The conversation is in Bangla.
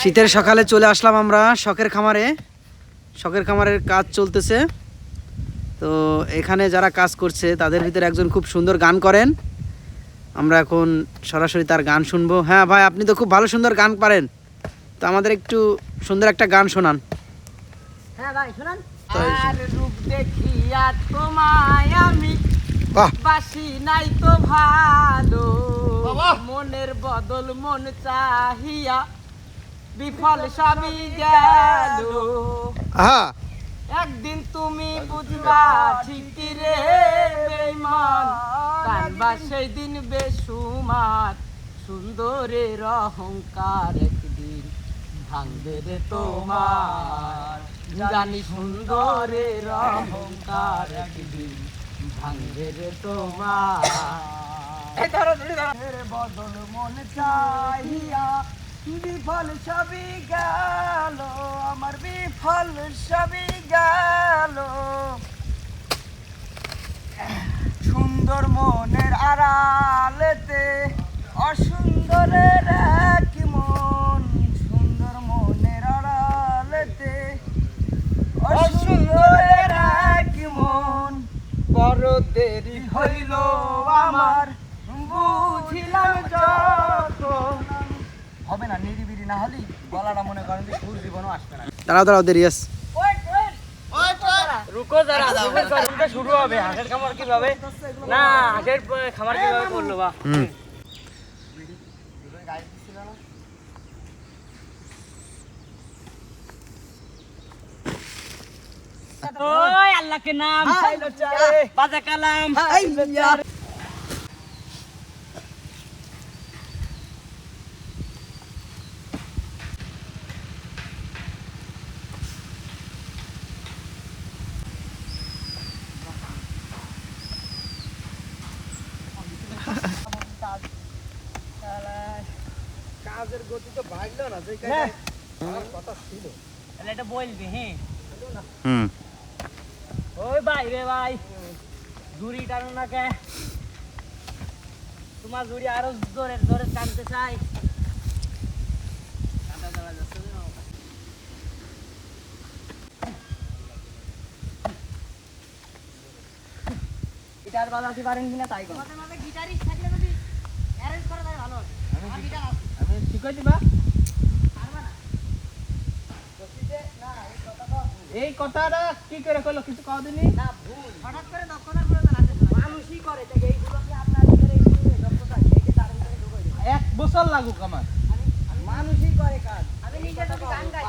শীতের সকালে চলে আসলাম আমরা শখের খামারে। শখের খামারের কাজ চলতেছে। তো এখানে যারা কাজ করছে তাদের ভিতরে একজন খুব সুন্দর গান করেন। আমরা এখন সরাসরি তার গান শুনব। হ্যাঁ ভাই আপনি তো খুব ভালো সুন্দর গান পারেন। তো আমাদের একটু সুন্দর একটা গান শোনান। হ্যাঁ ভাই শুনান। আর রূপ দেখিয়া তোমায় আমি বাসি নাই তো ভালো। মনের বদল মন চাহিয়া বিফল সবই গেল। একদিন তুমি বুঝবা ঠিক রে বেঈমান। কারবা সেই দিন বেসুমার সুন্দরের অহংকার একদিন ভাঙবে রে তোমার। জানি সুন্দরের অহংকার একদিন ভাঙবে রে তোমার। বদল মন চাহিয়া বিফল সবই গেল, আমার বিফল সবই গেল। সুন্দর মনের আড়ালেতে, অসুন্দরের এক মন। সুন্দর মনের আড়ালেতে, অসুন্দরের এক মন। বড় দেরি হইল আমার, বুঝিলাম নিরিবিরি না হলি গলাটা মনে করেন যে সুর জীবনও আসবে না। দাঁড়াও দাঁড়াও দেরি আছে রুকো যারা। রুকো শুরু হবে হাঁসের খামার কীভাবে? না হাঁসের খামার কীভাবে করল বা ওই আল্লাহকে নাম বাজা কালাম। কাজের গতি তো ভাগলো না যে কথা ছিল। তাহলে এটা বলবি হ্যাঁ? হুম। ওই ভাই রে ভাই ঝুড়ি টানো না কে? তোমার ঝুড়ি আরও জোরে জোরে টানতে চাই। কাঁটা দেওয়া যাচ্ছে না। গিটার বাজাতে পারেন কিনা তাই কর। আমি ঠিক আছে। এই কথাটা কি করে কইলো কিছু কও না ভুল। হঠাৎ করে দক্ষতার প্রয়োজন আছে মানুষই করে এইগুলো কি আপনার ভিতরে এই দক্ষতা? তার ভিতরে ঢুকাই এক বছর লাগুক আমার। মানুষই করে কাজ। আমি নিজে তো গান গাই